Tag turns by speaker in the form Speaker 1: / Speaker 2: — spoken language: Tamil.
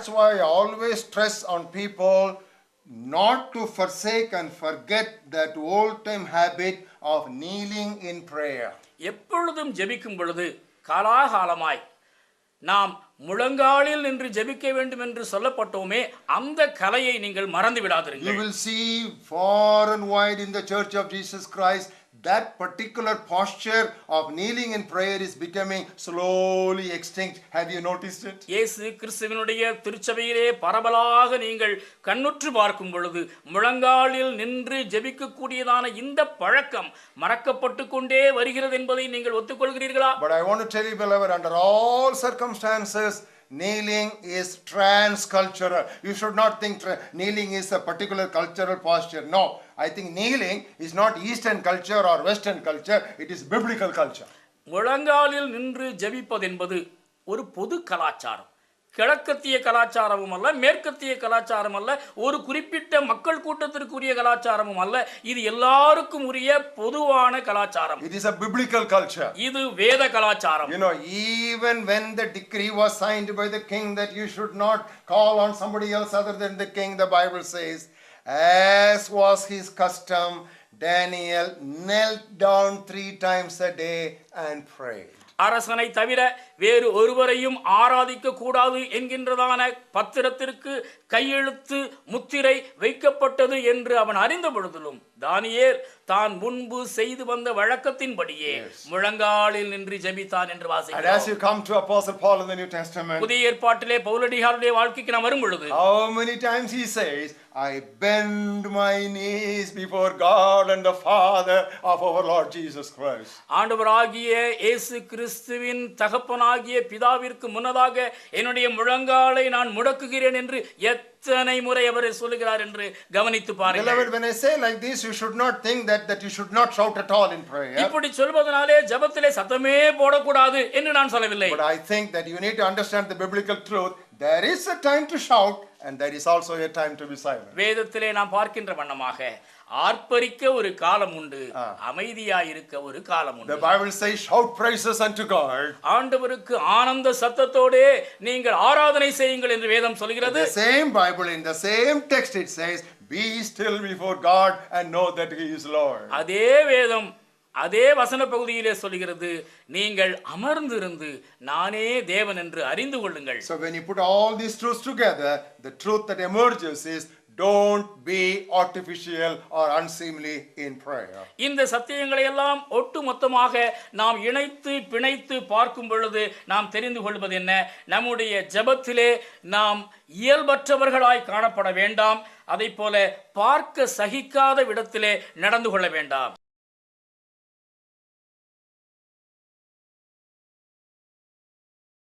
Speaker 1: That's why I always stress on people not to forsake and forget that old time habit of kneeling in prayer.
Speaker 2: எப்பொழுதும் ஜெபிக்கும் பொழுது காலாகாலமாய் நாம் முழங்காலில் நின்று ஜெபிக்க வேண்டும் என்று சொல்லப்பட்டோமே அந்த கலையை நீங்கள் மறந்து
Speaker 1: You
Speaker 2: விடாதிருங்கள்
Speaker 1: will see far and wide in the church of Jesus Christ that particular posture of kneeling in prayer is becoming slowly extinct. Have you noticed it?
Speaker 2: இயேசு கிறிஸ்துவினுடைய திருச்சபையிலே பரவலாக நீங்கள் கண்ணுற்று பார்க்கும் பொழுது முழங்காலில் நின்று ஜெபிக்கக்கூடியதான இந்த பழக்கம் மறக்கப்பட்டு கொண்டே வருகிறது என்பதை நீங்கள் ஒத்துக்கொள்கிறீர்களா
Speaker 1: But I want to tell you, beloved, under all circumstances, kneeling is transcultural. You should not think tra- kneeling is a particular cultural posture. No, I think kneeling is not Eastern culture or Western culture, it is biblical culture.
Speaker 2: முழங்காலில் நின்று ஜெபிப்பது என்பது ஒரு பொது கலாச்சாரம் கிழக்கத்திய கலாச்சாரமும் அல்ல மேற்கத்திய கலாச்சாரம் அல்ல ஒரு குறிப்பிட்ட மக்கள் கூட்டத்திற்குரிய கலாச்சாரமும் அல்ல இது எல்லாருக்கும் உரிய பொதுவான கலாச்சாரம்
Speaker 1: It is a biblical culture.
Speaker 2: இது வேத கலாச்சாரம்
Speaker 1: You know, even when the decree was signed by the king that you should not call on somebody else other than the king, the Bible says, as was his custom, Daniel knelt down three times a day and prayed.
Speaker 2: அரசனை தவிர வேறு ஒருவரையும் ஆராதிக்க கூடாது என்கின்றதான பத்திரத்திற்கு கையெழுத்து முத்திரை வைக்கப்பட்டது என்று அவன் அறிந்த பொழுதிலும் தானியேல் தான் முன்பு செய்து வந்த வழக்கத்தின்படியே முழங்காலில் நின்று ஜெபித்தான் என்று
Speaker 1: And as
Speaker 2: வாசிக்கிறோம்
Speaker 1: you come to Apostle Paul in the New Testament,
Speaker 2: புதிய ஏற்பாட்டிலே பவுலடிகாருடைய வாழ்க்கைக்கு நாம் வரும் பொழுது
Speaker 1: how many times he says, I bend my knees before God and the Father of our Lord Jesus Christ.
Speaker 2: ஆண்டவராகிய இயேசு கிறிஸ்துவின் தகப்பனாகிய பிதாவிற்கு முன்னதாக என்னுடைய முழங்காலை நான் முடக்குகிறேன் என்று எத்தனை முறை அவர் சொல்லுகிறார் என்று கவனித்து பாருங்கள்
Speaker 1: Beloved, when I say like this, you should not think that, that you should not shout at all in prayer.
Speaker 2: இப்படி சொல்வதனாலே ஜெபத்திலே சத்தமே போடக்கூடாது என்று நான் சொல்லவில்லை
Speaker 1: But I think that you need to understand the biblical truth. There is a time to shout, and there is also a time to be silent.
Speaker 2: வேதத்திலே நாம் பார்க்கின்ற வண்ணமாக ஆர்ப்பரிக்க ஒரு காலம் உண்டு அமைதியாயிருக்க ஒரு காலம்
Speaker 1: The
Speaker 2: உண்டு
Speaker 1: Bible says, shout praises unto God.
Speaker 2: ஆண்டவருக்கு ஆனந்த சத்தத்தோடே நீங்கள் ஆராதனை செய்யுங்கள் என்று வேதம் சொல்கிறது
Speaker 1: The same Bible, in the same text, it says, Be still before God and know that He is Lord.
Speaker 2: அதே வேதம் அதே வசன பகுதியிலே சொல்கிறது நீங்கள் அமர்ந்திருந்து நானே தேவன் என்று அறிந்து கொள்ளுங்கள்
Speaker 1: So when you put all these truths together, the truth that emerges is don't be artificial or unseemly in prayer.
Speaker 2: இந்த சத்தியங்களை எல்லாம் ஒட்டு மொத்தமாக நாம் இணைத்து பிணைத்து பார்க்கும் பொழுது நாம் தெரிந்து கொள்வது என்ன? நம்முடைய ஜெபத்திலே நாம் இயல்பற்றவர்களாய் காணப்பட வேண்டாம். அதை போல பார்க்க சகிக்காத விடத்திலே நடந்து கொள்ள வேண்டாம்.